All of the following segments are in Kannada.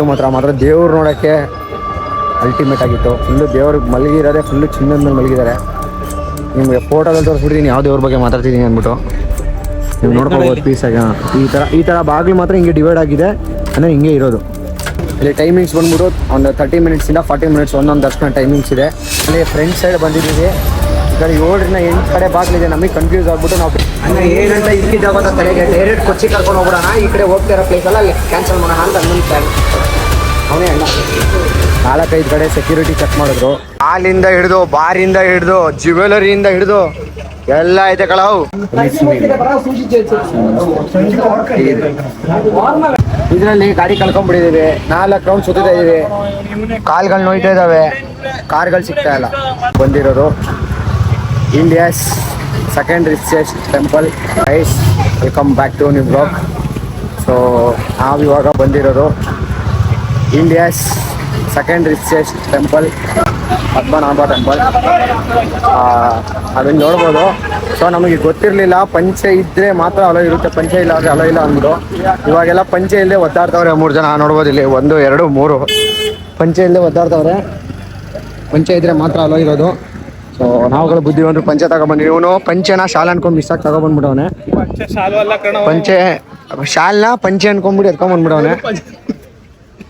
ಆಗಿತ್ತು ಮಾತ್ರ ಮಾತ್ರ ದೇವ್ರು ನೋಡೋಕ್ಕೆ ಅಲ್ಟಿಮೇಟ್ ಆಗಿತ್ತು. ಫುಲ್ಲು ದೇವ್ರಿಗೆ ಮಲಗಿರೋದೇ ಫುಲ್ಲು ಚಿನ್ನದ ಮೇಲೆ ಮಲಗಿದ್ದಾರೆ. ನಿಮಗೆ ಫೋಟೋದಲ್ಲಿ ತೋರಿಸ್ಬಿಡ್ತೀನಿ ಯಾವ ದೇವ್ರ ಬಗ್ಗೆ ಮಾತಾಡ್ತಿದ್ದೀನಿ ಅಂದ್ಬಿಟ್ಟು. ನೀವು ನೋಡ್ಕೋಬೋದು ಪೀಸಾಗಿ ಹಾಂ. ಈ ಥರ ಈ ಥರ ಬಾಗಿಲು ಮಾತ್ರ ಹಿಂಗೆ ಡಿವೈಡ್ ಆಗಿದೆ, ಅಂದರೆ ಹಿಂಗೆ ಇರೋದು. ಇಲ್ಲಿ ಟೈಮಿಂಗ್ಸ್ ಬಂದ್ಬಿಟ್ಟು ಒಂದು ತರ್ಟಿ ಮಿನಿಟ್ಸಿಂದ ಫಾರ್ಟಿ ಮಿನಿಟ್ಸ್ ಒಂದೊಂದು ದರ್ಶನ ಟೈಮಿಂಗ್ಸ್ ಇದೆ. ಅಲ್ಲಿ ಫ್ರಂಟ್ ಸೈಡ್ ಬಂದಿದ್ದೀವಿ. ಕಡೆ ಏಳರಿಂದ ಎಂಟು ಕಡೆ ಬಾಗಿಲಿದೆ, ನಮಗೆ ಕನ್ಫ್ಯೂಸ್ ಆಗ್ಬಿಟ್ಟು ನಾವು ಅಂದರೆ ಏನಂತ ಇದ್ದಿದ್ದಾಗ ಅಂತ ತಲೆಗೆ ಡೈರೆಕ್ಟ್ ಕೊಚ್ಚಿ ಕರ್ಕೊಂಡು ಹೋಗ್ಬಿಡೋಣ. ಈ ಕಡೆ ಹೋಗ್ತಾ ಇರೋ ಪ್ಲೇಸಲ್ಲ ಅಲ್ಲಿ ಕ್ಯಾನ್ಸಲ್ ಮಾಡೋಣ ಅಂತ ನನ್ನ ಪ್ಲ್ಯಾನ್ ಅವನೇ ಅಣ್ಣ. ನಾಲ್ಕೈದು ಕಡೆ ಸೆಕ್ಯೂರಿಟಿ ಚೆಕ್ ಮಾಡಿದ್ರು. ಹಾಲಿಂದ ಹಿಡಿದು ಬಾರಿಂದ ಹಿಡಿದು ಜ್ಯುವೆಲರಿಯಿಂದ ಹಿಡಿದು, ಎಲ್ಲ ಐತೆ ಕಳವು ಇದರಲ್ಲಿ ಗಾಡಿ ಕಳ್ಕೊಂಡ್ಬಿಟ್ಟಿದ್ದೀವಿ ನಾಲ್ಕು ರೌಂಡ್ ಸುತ್ತಿದ್ದೀವಿ ಕಾಲ್ಗಳು ನೋಯ್ತಾ ಇದಾವೆ. ಕಾರ್ಗಳು ಸಿಗ್ತಾ ಇಲ್ಲ. ಬಂದಿರೋದು India's second richest temple ice welcome back to new vlog so ನಾವು ಇವಾಗ ಬಂದಿರೋದು India's second richest temple Padmanabha temple ಅದನ್ನು ನೋಡ್ಬೋದು. ಸೊ ನಮಗೆ ಗೊತ್ತಿರಲಿಲ್ಲ, ಪಂಚೆ ಇದ್ದರೆ ಮಾತ್ರ ಅಲೋ ಇರುತ್ತೆ, ಪಂಚೆ ಇಲ್ಲ ಅಂದರೆ ಅಲೋ ಇಲ್ಲ ಅಂದ್ಬಿಟ್ಟು. ಇವಾಗೆಲ್ಲ ಪಂಚೆ ಇಲ್ಲದೆ ಒದ್ದಾಡ್ತವ್ರೆ ಮೂರು ಜನ, ನೋಡ್ಬೋದು ಇಲ್ಲಿ. ಒಂದು, ಎರಡು, ಮೂರು. ಪಂಚೆ ಇಲ್ಲದೆ ಒದ್ದಾಡ್ತವ್ರೆ. ಪಂಚೆ ಇದ್ದರೆ ಮಾತ್ರ ಅಲೋ ಇರೋದು. ಸೊ ನಾವುಗಳು ಬುದ್ಧಿವಂತರು ಪಂಚೆ ತಗೊಬಂದ್ವಿ ಇವನು ಪಂಚೆನ ಶಾಲೆ ಅನ್ಕೊಂಡು ಮಿಸ್ ಆಗಿ ತಗೊಬಂದ್ಬಿಡವನೆ ಪಂಚೆ ಶಾಲ್ನ ಪಂಚೆ ಅನ್ಕೊಂಡ್ಬಿಟ್ಟು ಎತ್ಕೊಂಡ್ಬಂದ್ಬಿಡವನೆ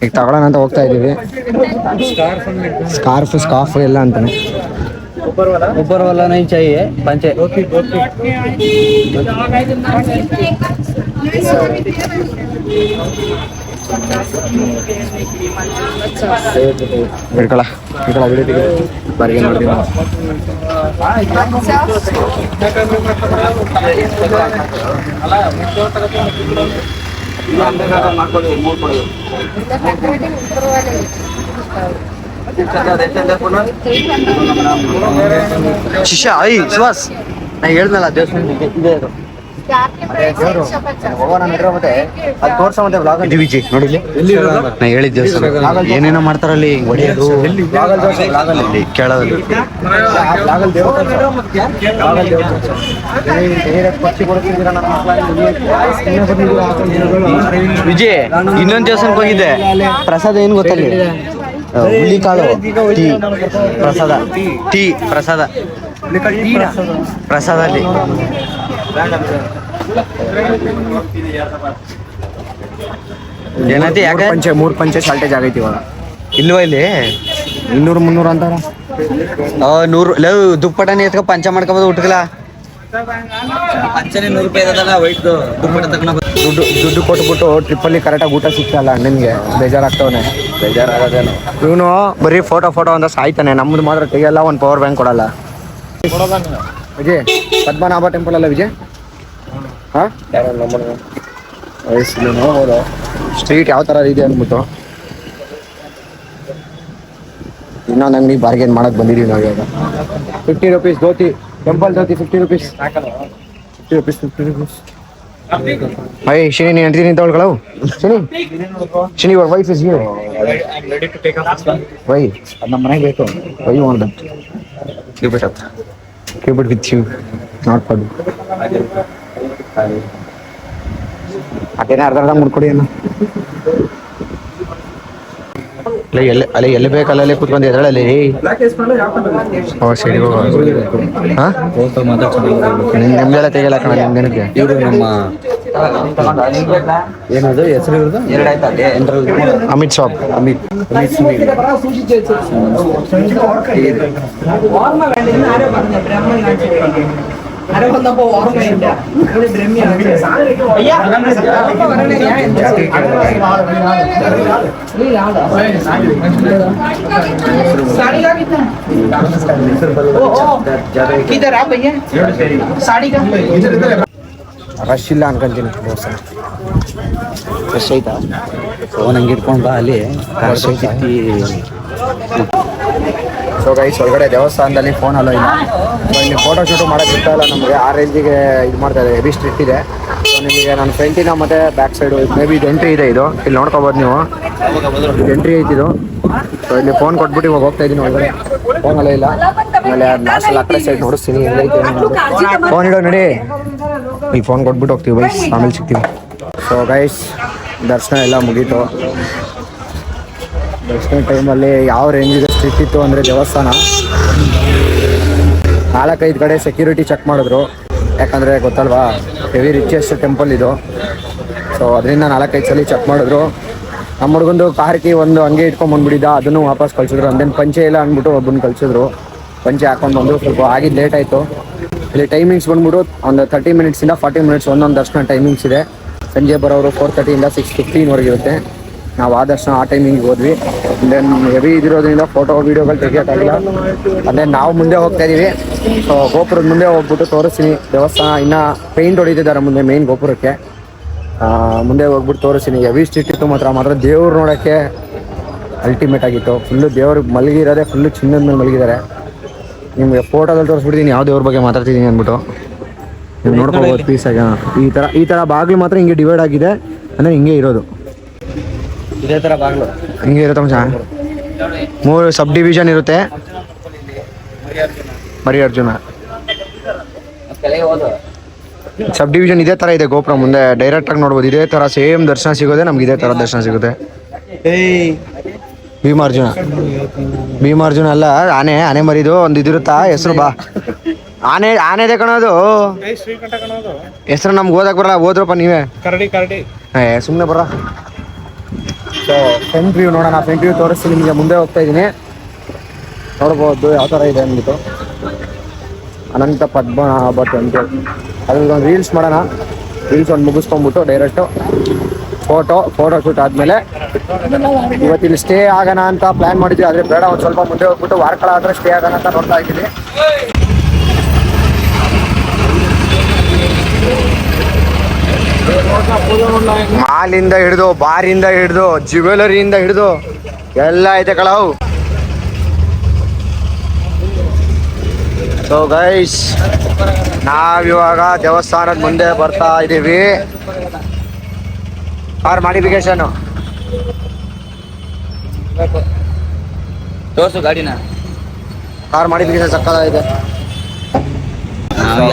ಈಗ ತಗೊಳ್ಳೋಣ ಅಂತ ಹೋಗ್ತಾ ಇದೀವಿ ಸ್ಕಾರ್ಫ್ ಸ್ಕಾರ್ಫ್ ಎಲ್ಲ ಅಂತಾನೆ ऊपर वाला नहीं चाहिए पंचे ನಾವು. ಶಿಷ್ಯ ಐ ಸುಹಾಸ್ ನಾ ಹೇಳ್ದಲ್ಲ ದೇವಸ್ಥಾನ ಇದೆ ಅದು ಅದು ಅಲ್ಲಿ. ವಿಜಿ ನೋಡಿ ಇಲ್ಲಿ. ನಾ ಹೇಳಿದ ದೇವಸ್ಥಾನ ಏನೇನೋ ಮಾಡ್ತಾರಲ್ಲಿ ಅಲ್ಲಿ ಬಂದಿದ್ದೀರಾ? ವಿಜಯ್ ಇನ್ನೊಂದ್ ದೇವಸ್ಥಾನಕ್ಕೆ ಹೋಗಿದ್ದೆ. ಪ್ರಸಾದ ಏನ್ ಗೊತ್ತಲ್ಲಿ? ಹುಲಿ ಕಾಳು ಟೀ. ಪ್ರಸಾದ. ಟೀ ಪ್ರಸಾದ. ಪ್ರಸಾದ ಅಲ್ಲಿ. ಏನಂತೆ ಮೂರ್ ಯಾಕೆ ಪಂಚೆ ಮೂರು ಪಂಚೆ ಶಾಲ್ಟೇಜ್ ಆಗೈತಿ ಇವಾಗ. ಇಲ್ವಾ ಇಲ್ಲಿ? ಇನ್ನೂರು ಮುನ್ನೂರು ಅಂತಾರ. ನೂರು ಲವ್ ದುಪ್ಪಟನೆ ಎತ್ಕೊ ಪಂಚ ಮಾಡ್ಕೊಬೋದು ಉಟ್ಕಲ ಪಂಚನೆ ನೂರು ರೂಪಾಯಿ ವೈಟ್ ದುಪ್ಪಟ ತಗೊಂಡ ದುಡ್ಡು ದುಡ್ಡು ಕೊಟ್ಬಿಟ್ಟು ಟ್ರಿಪ್ಪಲ್ಲಿ ಕರೆಕ್ಟಾಗಿ ಊಟ ಸಿಗ್ತಲ್ಲ ಅಣ್ಣನಿಗೆ. ಬೇಜಾರಾಗ್ತವನೆ. ಬೇಜಾರಾಗೋದೇನು. ಇವನು ಬರೀ ಫೋಟೋ ಫೋಟೋ ಅಂತ ಸಾಯ್ತಾನೆ. ನಮ್ದು ಮಾತ್ರ ಕೈಯೆಲ್ಲ ಒಂದು ಪವರ್ ಬ್ಯಾಂಕ್ ಕೊಡಲ್ಲ. ವಿಜಯ್ ಪದ್ಮನಾಭ ಟೆಂಪಲ್ ಅಲ್ಲ ವಿಜಯ್? ಹಾ? ನೋಡ್ಬೋದು ಸ್ಟ್ರೀಟ್ ಯಾವ ಥರ ಇದೆ ಅಂದ್ಬಿಟ್ಟು. ಇನ್ನೊಂದು ಅಂಗಡಿ ಬಾರ್ಗೇನ್ ಮಾಡಕ್ ಬಂದಿದೀವಿ ನಾವು ಇವಾಗ. Fifty rupees dhoti temple dhoti fifty rupees fifty rupees fifty rupees ಅಯ್ಯ ಶನಿ ನೀನು ಅಂತೀನಿ ತಗೊಳ್ಕೊಳ್ಳವು Shani? Shani your wife is here why ನಮ್ಮ ಮನೆಗೆ ಬೇಕು. ವೈ ಒಂದು keep keep it with you not for ಅದೇನೇ ಅರ್ಧ ಅರ್ಧ ಮುಡ್ಕೊಡಿ ಅನ್ನ ಅಲ್ಲ ಎಲ್ಲಿ ಅಲ್ಲ ಎಲ್ಲಿ ಬೇಕಲ್ಲ ಅಲ್ಲೇ ಕೂತ್ಕೊಂಡು ಎದ್ರಲ್ಲಿ ಓ ಸರಿ ಹಾ? ನಿಮ್ದೆಲ್ಲ ತೆಗಿಯಲ್ಲ ಕಣ ನಿಮ್ದೇನಕ್ಕೆ? ಇವರು ನಮ್ಮ ಏನದು ಹೆಸರು ಇವ್ರದ್ದು ಎರಡಾಯ್ತು ಅಮಿತ್ ಶಾಪ್ ಅಮಿತ್ ಅಮಿತ್ അരവന്നപ്പോ ഓർമ്മയില്ല ഒരു ദ്രമ്യാണ് സാരി കാ ರಶ್ ಇಲ್ಲ ಅನ್ಕೊಂತೀನಿ ದೋಸ ರಶ್ ಐತಾ? ಫೋನ್ ಹಂಗೆ ಇಟ್ಕೊಂಡು ಬಾ ಅಲ್ಲಿ. ರಶ್ ಐತಿ. ಸೊ ಗೈಸ್ ಒಳಗಡೆ ದೇವಸ್ಥಾನದಲ್ಲಿ ಫೋನ್ ಅಲ್ಲ ಇಲ್ಲ. ಸೊ ಇಲ್ಲಿ ಫೋಟೋ ಶೂಟು ಮಾಡೋಕೆ ಇಷ್ಟ ಇಲ್ಲ ನಮಗೆ. ಆ ರೇಂಜಿಗೆ ಇದು ಮಾಡ್ತಾ ಇದೆ ಹೆವಿ ಸ್ಟ್ರಿಕ್ಟ್ ಇದೆ. ಸೊ ನಿಮಗೆ ನನ್ನ ಫ್ರಂಟಿನ ಮತ್ತೆ ಬ್ಯಾಕ್ ಸೈಡು ಮೇ ಬಿ ಇದು ಎಂಟ್ರಿ ಇದೆ ಇದು. ಇಲ್ಲಿ ನೋಡ್ಕೋಬೋದು ನೀವು. ಇದು ಎಂಟ್ರಿ ಐತಿ ಇದು. ಸೊ ಇಲ್ಲಿ ಫೋನ್ ಕೊಟ್ಬಿಟ್ಟು ಇವಾಗ ಹೋಗ್ತಾ ಇದ್ದೀನಿ ಒಳಗಡೆ. ಫೋನ್ ಅಲ್ಲ ಇಲ್ಲ. ಆಮೇಲೆ ಲಾಸ್ಟ್ ಆ ಕಡೆ ಸೈಡ್ ನೋಡಿಸ್ತೀನಿ. ಫೋನ್ ಇಡೋ ನಡಿ. ಈಗ ಫೋನ್ ಕೊಟ್ಬಿಟ್ಟು ಹೋಗ್ತೀವಿ ಬೈಸ್ ಆಮೇಲೆ ಸಿಗ್ತೀವಿ. ಸೊ ಗೈಸ್ ದರ್ಶನ ಎಲ್ಲ ಮುಗೀತು. ದರ್ಶನ ಟೈಮಲ್ಲಿ ಯಾವ ರೇಂಜಿಗೆ ಸ್ಟ್ರಿಕ್ಟ್ ಇತ್ತು ಅಂದರೆ ದೇವಸ್ಥಾನ. ನಾಲ್ಕೈದು ಕಡೆ ಸೆಕ್ಯೂರಿಟಿ ಚೆಕ್ ಮಾಡಿದ್ರು. ಯಾಕಂದರೆ ಗೊತ್ತಲ್ವಾ? ಹೆವಿ ರಿಚೆಸ್ಟ್ ಟೆಂಪಲ್ ಇದು. ಸೊ ಅದರಿಂದ ನಾಲ್ಕೈದು ಸಲ ಚೆಕ್ ಮಾಡಿದ್ರು. ನಮ್ಮ ಹುಡುಗಂದು ಕಾರ್ಕಿ ಒಂದು ಹಂಗೆ ಇಟ್ಕೊಂಡು ಬಂದ್ಬಿಟ್ಟಿದ್ದ. ಅದನ್ನು ವಾಪಸ್ ಕಳಿಸಿದ್ರು. ಅಂದೇನು ಪಂಚೆ ಇಲ್ಲ ಅಂದ್ಬಿಟ್ಟು ಒಬ್ಬನ ಕಳಿಸಿದ್ರು. ಪಂಚೆ ಹಾಕೊಂಡು ಬಂದು ಸ್ವಲ್ಪ ಆಗಿದ್ದು ಲೇಟ್ ಆಯಿತು. ಇಲ್ಲಿ ಟೈಮಿಂಗ್ಸ್ ಬಂದ್ಬಿಟ್ಟು ಒಂದು ತರ್ಟಿ ಮಿನಿಟ್ಸಿಂದ ಫಾರ್ಟಿ ಮಿನಿಟ್ಸ್ ಒಂದೊಂದು ದರ್ಶನ ಟೈಮಿಂಗ್ಸ್ ಇದೆ. ಸಂಜೆ ಬರೋರು ಫೋರ್ ತರ್ಟಿಯಿಂದ ಸಿಕ್ಸ್ ಫಿಫ್ಟೀನ್ವರೆಗೆ ಇರುತ್ತೆ. ನಾವು ಆ ದರ್ಶನ ಆ ಟೈಮಿಂಗ್ ಹೋದ್ವಿ. ದೆನ್ ಹೆವಿ ಇದಿರೋದ್ರಿಂದ ಫೋಟೋ ವೀಡಿಯೋಗಳು ತೆಗಿಯೋಕ್ಕಾಗಿಲ್ಲ ಅದೇ ನಾವು ಮುಂದೆ ಹೋಗ್ತಾ ಇದ್ದೀವಿ ಸೊ ಗೋಪುರದ ಮುಂದೆ ಹೋಗ್ಬಿಟ್ಟು ತೋರಿಸ್ತೀನಿ. ದೇವಸ್ಥಾನ ಇನ್ನೂ ಪೇಂಟ್ ಹೊಡಿತಿದ್ದಾರೆ ಮುಂದೆ ಮೇನ್ ಗೋಪುರಕ್ಕೆ. ಮುಂದೆ ಹೋಗ್ಬಿಟ್ಟು ತೋರಿಸ್ತೀನಿ. ಹೆವಿ ಸ್ಟ್ರಿಟ್ ಇತ್ತು ಮಾತ್ರ. ಮಾತ್ರ ದೇವ್ರು ನೋಡೋಕ್ಕೆ ಅಲ್ಟಿಮೇಟ್ ಆಗಿತ್ತು. ಫುಲ್ಲು ದೇವ್ರಿಗೆ ಮಲಗಿರೋದೇ ಫುಲ್ಲು ಚಿನ್ನದ ಮೇಲೆ ಮಲಗಿದ್ದಾರೆ. ನಿಮಗೆ ಫೋಟೋದಲ್ಲಿ ತೋರಿಸ್ಬಿಡ್ತೀನಿ ಯಾವ ದೇವ್ರ ಬಗ್ಗೆ ಮಾತಾಡ್ತಿದ್ದೀನಿ ಅಂದ್ಬಿಟ್ಟು. ನೀವು ನೋಡ್ಕೋಬೋದು ಆಗ. ಈ ಥರ ಈ ಥರ ಬಾಗಿಲು ಮಾತ್ರ ಹಿಂಗೆ ಡಿವೈಡ್ ಆಗಿದೆ ಅಂದರೆ ಹಿಂಗೆ ಇರೋದು. ಇದೇ ತರ ಬಾಗ್ಲು. ಹಿಂಗೆ ಇರುತ್ತೆ ಮಚ್ಚ ಮೂರು ಸಬ್ ಡಿವಿಷನ್ ಇರುತ್ತೆ. ಮರಿ ಅರ್ಜುನ. ಸಬ್ ಡಿವಿಷನ್ ಇದೇ ಥರ ಇದೆ ಗೋಪುರ ಮುಂದೆ. ಡೈರೆಕ್ಟ್ ಆಗಿ ನೋಡ್ಬೋದು. ಇದೇ ಥರ ಸೇಮ್ ದರ್ಶನ ಸಿಗೋದೆ ನಮ್ಗೆ ಇದೇ ಥರ ದರ್ಶನ ಸಿಗುತ್ತೆ. ಭೀಮಾರ್ಜುನ. ಭೀಮಾರ್ಜುನ ಅಲ್ಲ ಆನೆ ಆನೆ ಮರಿದು ಒಂದು ಇದಿರುತ್ತಾ ಹೆಸರು ಬಾ. ಆನೆ ಆನೆದೆ ಕಣೋದು ಹೆಸರು ನಮ್ಗೆ ಓದಕ್ ಬರಲ್ಲ ಓದ್ರಪ್ಪ ನೀವೇ. ಕರಡಿ ಕರಡಿ. ಏ ಸುಮ್ಮನೆ ಬರ ಸೊ ಫ್ರಂಟ್ ವ್ಯೂ ನೋಡೋಣ ಫ್ರಂಟ್ ವ್ಯೂ ತೋರಿಸ್ತೀನಿ ನಿಮಗೆ ಮುಂದೆ ಹೋಗ್ತಾ ಇದ್ದೀನಿ. ನೋಡ್ಬೋದು ಯಾವ ಥರ ಇದೆ ಅಂದ್ಬಿಟ್ಟು. ಅನಂತ ಪದ್ಮನಾಭ ಅಂತ ಅದೊಂದು ಒಂದು ರೀಲ್ಸ್ ಮಾಡೋಣ. ರೀಲ್ಸ್ ಒಂದು ಮುಗಿಸ್ಕೊಂಬಿಟ್ಟು ಡೈರೆಕ್ಟು ಫೋಟೋ ಫೋಟೋ ಶೂಟ್ ಆದಮೇಲೆ ಇವತ್ತಿಲ್ಲಿ ಸ್ಟೇ ಆಗೋಣ ಅಂತ ಪ್ಲಾನ್ ಮಾಡಿದ್ವಿ, ಆದ್ರೆ ಬೇಡ, ಒಂದು ಸ್ವಲ್ಪ ಮುಂದೆ ಹೋಗ್ಬಿಟ್ಟು ವಾರಕಳ ಆದ್ರೆ ಸ್ಟೇ ಆಗೋಣ ಅಂತ ನೋಡ್ತಾ ಇದ್ದೀನಿ ಮಾಲಿಂದ ಹಿಡಿದು ಬಾರಿಂದ ಹಿಡಿದು ಜ್ಯುವೆಲರಿಯಿಂದ ಹಿಡಿದು, ಎಲ್ಲ ಐತೆ ಕಳವು ಸೊ ಗೈಸ್ ನಾವಿವಾಗ ದೇವಸ್ಥಾನದ ಮುಂದೆ ಬರ್ತಾ ಇದ್ದೀವಿ ಕಾರ್ ಮಾಡಿಫಿಕೇಶನ್ ತೋರ್ಸು ಗಾಡಿನ. ಕಾರ್ ಮಾಡಿಫಿಕೇಶನ್ ಸಕ್ಕದಾಗಿದೆ ಇದೆ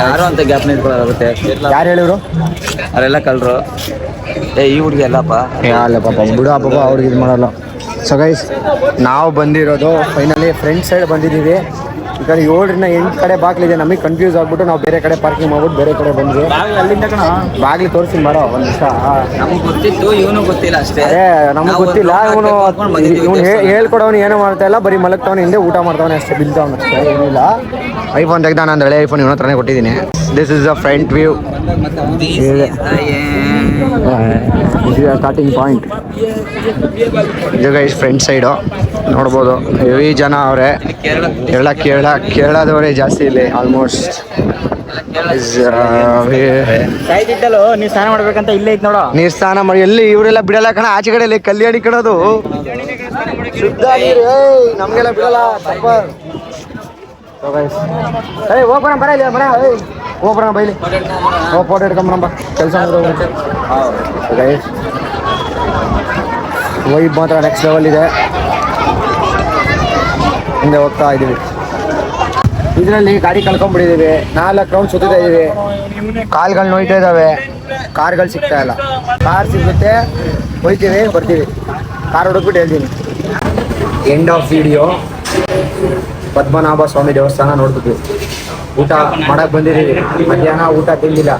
ಯಾರು ಅಂತ ಗ್ಯಾಪ್ ನಿಂತ್ಕೊಳ್ಳೋದಾಗುತ್ತೆ. ಯಾರು ಹೇಳಿದ್ರು ಅವರೆಲ್ಲ ಕಳ್ರು. ಏ ಈ ಹುಡುಗಿ ಅಲ್ಲಪ್ಪ ಏ ಅಲ್ಲ ಪಾಪ ಬಿಡು ಪಾಪ ಅವ್ರಿಗೆ ಇದು ಮಾಡಲ್ಲ. ಸೊ ಗೈಸ್ ನಾವು ಬಂದಿರೋದು ಫೈನಲಿ ಫ್ರೆಂಡ್ ಸೈಡ್ ಬಂದಿದ್ದೀವಿ. ಈ ಕಡೆ ಏಳರಿಂದ ಎಂಟು ಕಡೆ ಬಾಗಿಲಿದೆ ನಮಗೆ ಕನ್ಫ್ಯೂಸ್ ಆಗ್ಬಿಟ್ಟು ನಾವು ಬೇರೆ ಕಡೆ ಪಾರ್ಕಿಂಗ್ ಮಾಡ್ಬಿಟ್ಟು ಬೇರೆ ಕಡೆ ಬಂದ್ವಿ. ಬಾಗ್ಲಿ ತೋರಿಸಿ ಬರೋ ಒಂದು ನಿಮಿಷ. ನಮ್ಗೆ ಗೊತ್ತಿತ್ತು ಇವನು ಗೊತ್ತಿಲ್ಲ ಅಷ್ಟೇ. ನಮ್ಗೆ ಗೊತ್ತಿಲ್ಲ. ಇವನು ಇವನು. ಹೇಳ್ಕೊಡೋನು ಏನೋ ಮಾಡ್ತಾ ಇಲ್ಲ. ಬರೀ ಮಲಗ್ತಾವನು ಹಿಂದೆ ಊಟ ಮಾಡ್ತಾವನೆ ಅಷ್ಟೇ ಬಿಲ್ತಾವನು ಅಷ್ಟೇ ಏನಿಲ್ಲ ಐಫೋನ್ ತೆಗ್ದ ನಾನು ಹಳೆ ಐಫೋನ್ ಇವನ ಹತ್ರನೇ ಕೊಟ್ಟಿದ್ದೀನಿ. This is a front view. Starting point ಇದು ಗೈಸ್ ಫ್ರಂಟ್ ಸೈಡು ನೋಡ್ಬೋದು. ಹೆವಿ ಜನ ಅವರೇ. ಕೇರಳ ಕೇರಳ ಕೇರಳ ಕೇರಳದವರೇ ಜಾಸ್ತಿ ಇಲ್ಲಿ ಆಲ್ಮೋಸ್ಟ್ ಸಾಯ್ತಿದ್ದಲು ನೀವು ಸ್ನಾನ ಮಾಡ್ಬೇಕಂತ ಇಲ್ಲೇ ಐತ್ ನೋಡೋ. ನೀರ್ ಸ್ನಾನ ಮಾಡಿ ಎಲ್ಲಿ ಇವರೆಲ್ಲ ಬಿಡಲ್ಲ ಕಣ ಆಚೆ ಕಡೆ ಇಲ್ಲಿ ಕಲ್ಯಾಣಿ ಕಡೋದು ಶುದ್ಧ ನೀರು ನಮ್ಗೆಲ್ಲ ಬಿಡಲ್ಲ ಸೂಪರ್ ಏಯ್ ಹೋಗ್ಬರ ಬರ ಇಲ್ಲ ಬರ ಏಯ್. ಹೋಗ್ಬರೋಣ ಬೈಲಿ ಹೋಗಿ ಫೋಟೋ ಹಿಡ್ಕೊಂಬರಮ್ಮ ಕೆಲಸ ವೈಬ್ ಮಾತ್ರ ನೆಕ್ಸ್ಟ್ ಲೆವೆಲ್ ಇದೆ. ಮುಂದೆ ಹೋಗ್ತಾ ಇದ್ದೀವಿ. ಇದರಲ್ಲಿ ಗಾಡಿ ಕಳ್ಕೊಂಡ್ಬಿಟ್ಟಿದ್ದೀವಿ ನಾಲ್ಕು ರೌಂಡ್ ಸುತ್ತಾ ಇದೀವಿ ಕಾಲ್ಗಳು ನೋಯ್ತಾ ಇದ್ದಾವೆ. ಕಾರ್ಗಳು ಸಿಗ್ತಾ ಇಲ್ಲ. ಕಾರ್ ಸಿಗುತ್ತೆ. ಹೋಯ್ತೀವಿ, ಬರ್ತೀವಿ. ಕಾರ್ ಹುಡುಕ್ಬಿಟ್ಟು ಹೇಳ್ತೀನಿ. End of video Padmanabha Swamy ದೇವಸ್ಥಾನ ನೋಡ್ಬಿಟ್ಟು ಊಟ ಮಾಡಕ್ ಬಂದಿದ್ದೀವಿ. ಮಧ್ಯಾಹ್ನ ಊಟ ತಿಂದಿಲ್ಲ.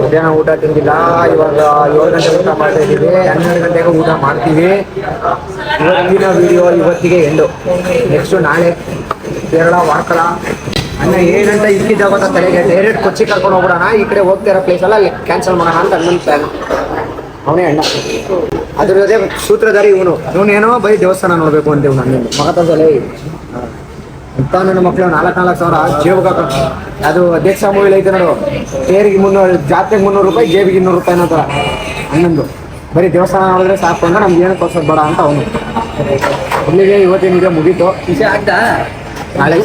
ಮಧ್ಯಾಹ್ನ ಊಟ ತಿಂದಿಲ್ಲ, ಇವಾಗ ಏಳು ಗಂಟೆ ಊಟ ಮಾಡ್ತಾ ಇದ್ದೀವಿ. ಹನ್ನೆರಡು ಗಂಟೆಗೆ ಊಟ ಮಾಡ್ತೀವಿ. ಇವತ್ತಿನ ವಿಡಿಯೋ ಇವತ್ತಿಗೆ ಎಂಡು ನೆಕ್ಸ್ಟ್ ನಾಳೆ ಕೇರಳ ವಾರ್ಕಲ ಅನ್ನ ಏನಂತ ಇಕ್ಕಿದ್ದ ಗೊತ್ತಾ ತಲೆಗೆ ಡೈರೆಕ್ಟ್ ಕೊಚ್ಚಿ ಕರ್ಕೊಂಡು ಹೋಗ್ಬಿಡೋಣ. ಈ ಕಡೆ ಹೋಗ್ತಾ ಇರೋ ಪ್ಲೇಸ್ ಎಲ್ಲ ಕ್ಯಾನ್ಸಲ್ ಮಾಡೋಣ ಅಂತ ಅಣ್ಣನ ಪ್ಲಾನ್ ಅವನೇ ಅಣ್ಣ. ಅದ್ರ ಜೊತೆ ಸೂತ್ರಧಾರಿ ಇವನು. ಇವನೇನೋ ಬರೀ ದೇವಸ್ಥಾನ ನೋಡ್ಬೇಕು ಅಂತ ಇವ್ನು. ನನ್ನ ಮಗ ನನ್ನ ಮಕ್ಕಳು ನಾಲ್ಕು ನಾಲ್ಕು ಸಾವಿರ ಜೇಬಿಗೆ ಹಾಕೊಂಡು ಅದು ಅಧ್ಯಕ್ಷ ಮೂವಿಲಿ ಐತೆ ನೋಡು. ತೇರಿಗೆ ಮುನ್ನೂರು, ಜಾತ್ರೆಗೆ ಮುನ್ನೂರು ರೂಪಾಯಿ, ಜೇಬಿಗೆ ಇನ್ನೂರು ರೂಪಾಯಿ ಅನ್ನೋ ಥರ ಹನ್ನೊಂದು. ಬರೀ ದೇವಸ್ಥಾನ ಆದರೆ ಸಾಕು ಅಂದ್ರೆ ನಮ್ಗೆ ಏನು ತೋರ್ಸೋದು ಬೇಡ ಅಂತ ಅವನು. ಇಲ್ಲಿಗೆ ಇವತ್ತಿನ ವಿಡಿಯೋ ಮುಗೀತು. ನಾಳೆ